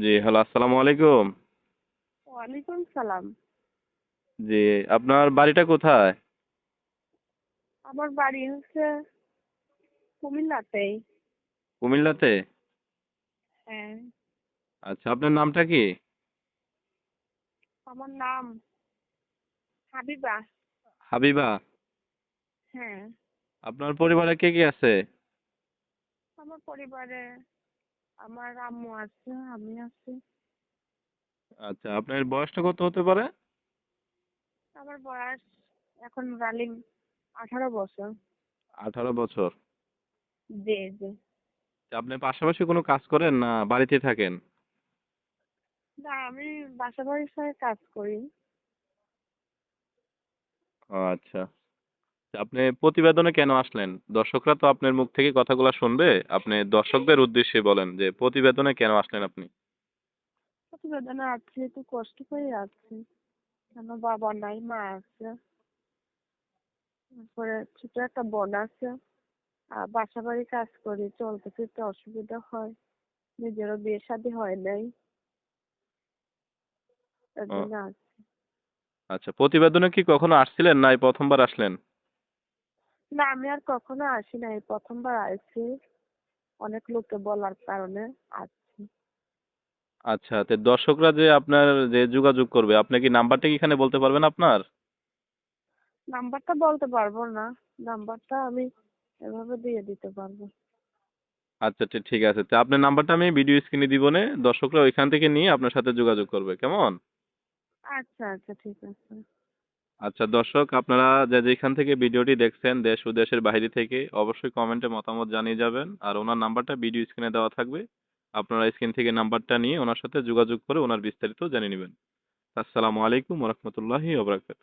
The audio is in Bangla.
জি হ্যালো আসসালামু আলাইকুম। ওয়ালাইকুম সালাম। জি আপনার বাড়িটা কোথায়? আমার বাড়ি হচ্ছে কুমিল্লাতেই কুমিল্লাতে? হ্যাঁ। আচ্ছা আপনার নামটা কি? আমার নাম হাবিবা। হাবিবা? হ্যাঁ। আপনার পরিবারে কে কে আছে? আমার পরিবারে আমার আম্মু আছে আমি আছি। আচ্ছা আপনার বয়সটা কত হতে পারে? আমার বয়স এখন রানিং আঠারো বছর। আঠারো বছর? জি জি। আপনি পাশাপাশি কোনো কাজ করেন না বাড়িতে থাকেন? না আমি বাসা বাড়ির সঙ্গে কাজ করি। ও আচ্ছা। আপনি প্রতিবেদনে কেন আসলেন? দর্শকরা তো আপনার মুখ থেকে কথাগুলো শুনবে। আপনি দর্শকদের উদ্দেশ্যে বলেন যে প্রতিবেদনে কেন আসলেন আপনি? প্রতিবেদনে আছি একটু কষ্ট করে আছি। কেন বাবা নাই মা আছে। তারপরে ছোট একটা বোন আছে। আর বাসা বাড়ি কাজ করি চলতে ফিরতে অসুবিধা হয়। নিজেরও বিয়ে শাদী হয় নাই। তার জন্য আছি। আচ্ছা প্রতিবেদনে কি কখনো আসছিলেন না এই প্রথমবার আসলেন? না আমি আর কখনো আসি নাই। প্রথমবার আসছি অনেক লোকে বলার কারণে আসছি আচ্ছা তো দর্শকরা যে আপনার যে যোগাযোগ করবে আপনি কি নাম্বারটা কি এখানে বলতে পারবেন আপনার? নাম্বারটা বলতে পারব না। নাম্বারটা আমি এভাবে দিয়ে দিতে পারব। আচ্ছা ঠিক ঠিক আছে। তো আপনার নাম্বারটা আমি ভিডিও স্ক্রিনে দিব নে। দর্শকরা ওইখান থেকে নিয়ে আপনার সাথে যোগাযোগ করবে। কেমন? আচ্ছা আচ্ছা ঠিক আছে। আচ্ছা দর্শক, আপনারা যে যেখান থেকে ভিডিওটি দেখছেন, দেশ ও দেশের বাইরে থেকে, অবশ্যই কমেন্টে মতামত জানিয়ে যাবেন। আর ওনার নাম্বারটা ভিডিও স্ক্রিনে দেওয়া থাকবে। আপনারা স্ক্রিন থেকে নাম্বারটা নিয়ে ওনার সাথে যোগাযোগ করে ওনার বিস্তারিত জেনে নেবেন। আসসালামু আলাইকুম রহমতুল্লাহি ওবরাকাতুহ